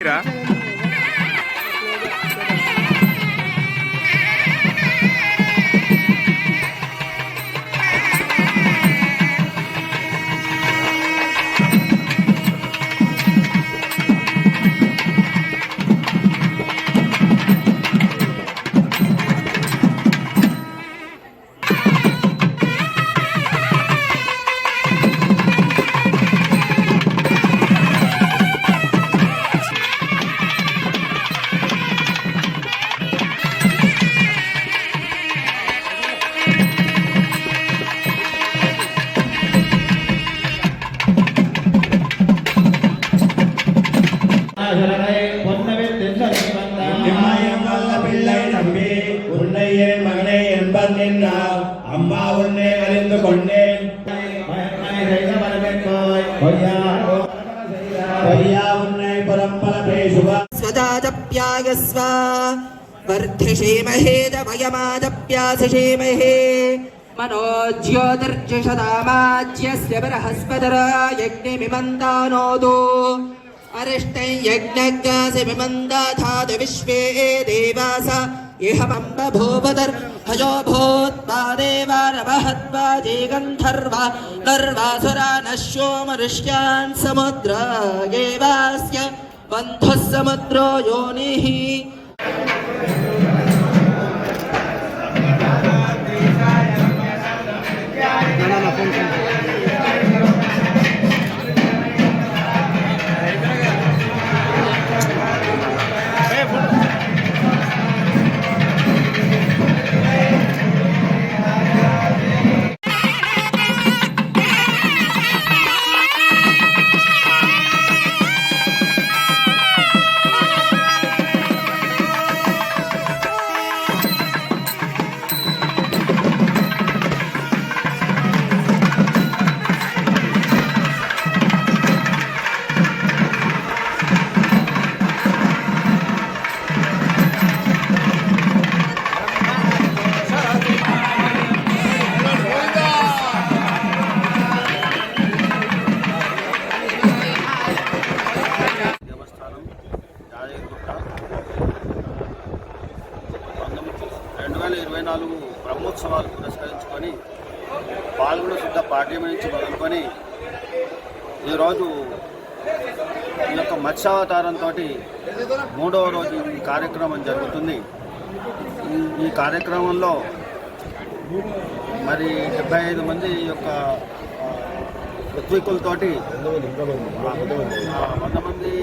Yeah. அம்மா உன்னை அறிந்து கொண்டேன் பொய்யா உன்னை புறம்பல பேசுவா स्वदादप्यायस्व वर्धिषेमहे दमयमादप्यासषेमहे मनोज्योतिर्जषदामाज्यस्य बृहस्पतिर यज्ञमिमन्दानोदो अरिष्टं यज्ञज्ञासि मिमन्दाधातु विश्वे देवास इहमम्ब भूपदर् हयो भूत्पादेवा रवहत्वा जीगन्धर्वा दर्वासुरा नश्यो मनुष्यान् समुद्रागेवास्य बन्धुः समुद्रो योनिः ఉత్సవాలు పురస్కరించుకొని పాల్గొన శుద్ధ పాఠ్యం నుంచి మొదలుకొని ఈరోజు ఈ యొక్క మత్స్యావతారంతో మూడవ రోజు ఈ కార్యక్రమం జరుగుతుంది. ఈ- కార్యక్రమంలో మరి డెబ్బై ఐదు మంది యొక్క ఋత్వికులతోటి వంద మంది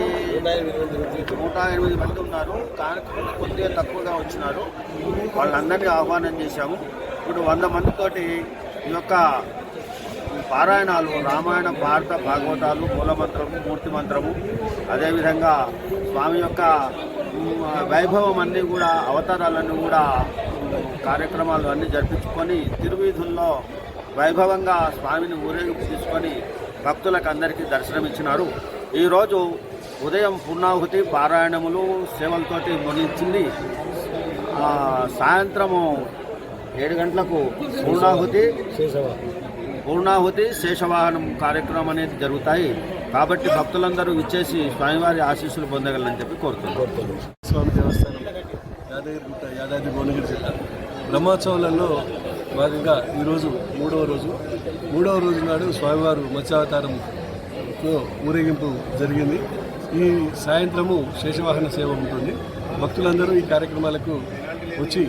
నూట ఎనిమిది మంది ఉన్నారు. కార్యక్రమంలో కొద్దిగా తక్కువగా వచ్చినారు. వాళ్ళందరినీ ఆహ్వానం చేశాము. ఇప్పుడు వంద మందితోటి ఈ యొక్క పారాయణాలు రామాయణ భారత భాగవతాలు మూలమంత్రము మూర్తి మంత్రము అదేవిధంగా స్వామి యొక్క వైభవం అన్నీ కూడా అవతారాలన్నీ కూడా కార్యక్రమాలు అన్నీ జరిపించుకొని తిరువీధుల్లో వైభవంగా స్వామిని ఊరేగింపు తీసుకొని భక్తులకు అందరికీ దర్శనమిచ్చినారు. ఈరోజు ఉదయం పూర్ణాహుతి పారాయణములు సేవలతోటి ముగించింది. సాయంత్రము ఏడు గంటలకు పూర్ణాహుతి పూర్ణాహుతి శేషవాహనం కార్యక్రమం అనేది జరుగుతాయి. కాబట్టి భక్తులందరూ ఇచ్చేసి స్వామివారి ఆశీస్సులు పొందగలని చెప్పి కోరుతున్నాను స్వామి దేవస్థానం యాదగిరిగుట్ట యాదాద్రి భువనగిరి జిల్లా. బ్రహ్మోత్సవాలలో భాగంగా ఈరోజు మూడవ రోజు. మూడవ రోజు నాడు స్వామివారు మత్స్యావతారంతో ఊరేగింపు జరిగింది. ఈ సాయంత్రము శేషవాహన సేవ ఉంటుంది. భక్తులందరూ ఈ కార్యక్రమాలకు వచ్చి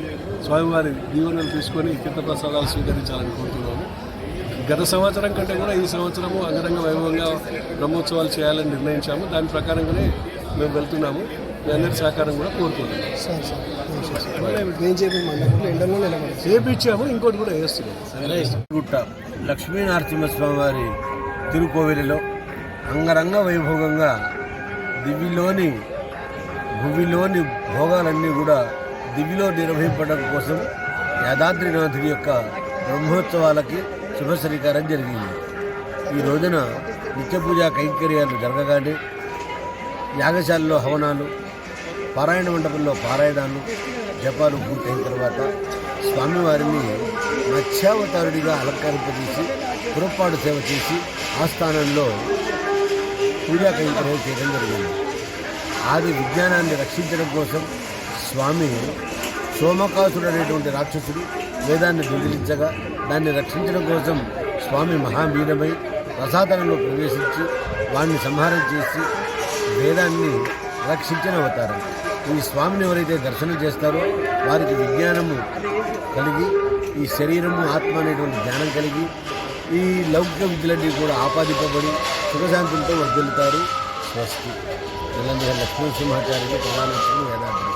స్వామివారి దీవెనలు తీసుకొని తీర్థప్రసాదాలు స్వీకరించాలని కోరుతున్నాము. గత సంవత్సరం కంటే కూడా ఈ సంవత్సరము అంగరంగ వైభవంగా బ్రహ్మోత్సవాలు చేయాలని నిర్ణయించాము. దాని ప్రకారంగానే మేము వెళ్తున్నాము. మీ అందరి సహకారం కూడా కోరుతున్నాము చేపించాము ఇంకోటి కూడా వేస్తున్నాం గుట్ట లక్ష్మీ నరసింహస్వామి వారి తిరుకోవిలిలో అంగరంగ వైభోగంగా దివిలోని భువిలోని భోగాలన్నీ కూడా దివిలో నిర్వహింపడం కోసం యాదాద్రినాథుడి యొక్క బ్రహ్మోత్సవాలకి శుభ శ్రీకారం జరిగింది. ఈ రోజున నిత్య పూజా కైంకర్యాలు జరగగానే యాగశాలలో హవనాలు పారాయణ మండపంలో పారాయణాలు జపాలు పూర్తయిన తర్వాత స్వామివారిని మత్స్యావతారుడిగా అలంకరింపజేసి పురప్పాడు సేవ చేసి ఆస్థానంలో పూజా కైంకర్యం చేయడం జరిగింది. ఆది విజ్ఞానాన్ని రక్షించడం కోసం స్వామి సోమకాసుడు అనేటువంటి రాక్షసుడు వేదాన్ని దొంగిలించగా దాన్ని రక్షించడం కోసం స్వామి మహావీరమై రసాతనంలో ప్రవేశించి వాడిని సంహారం చేసి వేదాన్ని రక్షించిన అవతారం. ఈ స్వామిని ఎవరైతే దర్శనం చేస్తారో వారికి విజ్ఞానము కలిగి ఈ శరీరము ఆత్మ అనేటువంటి జ్ఞానం కలిగి ఈ లౌకిక విద్యలన్నీ కూడా ఆపాదింపబడి సుఖశాంతులతో వర్దిల్లుతారు స్వస్తి. ఇలాంటి లక్ష్మీ సింహాచార్యులు ప్రధాన వేదాంతం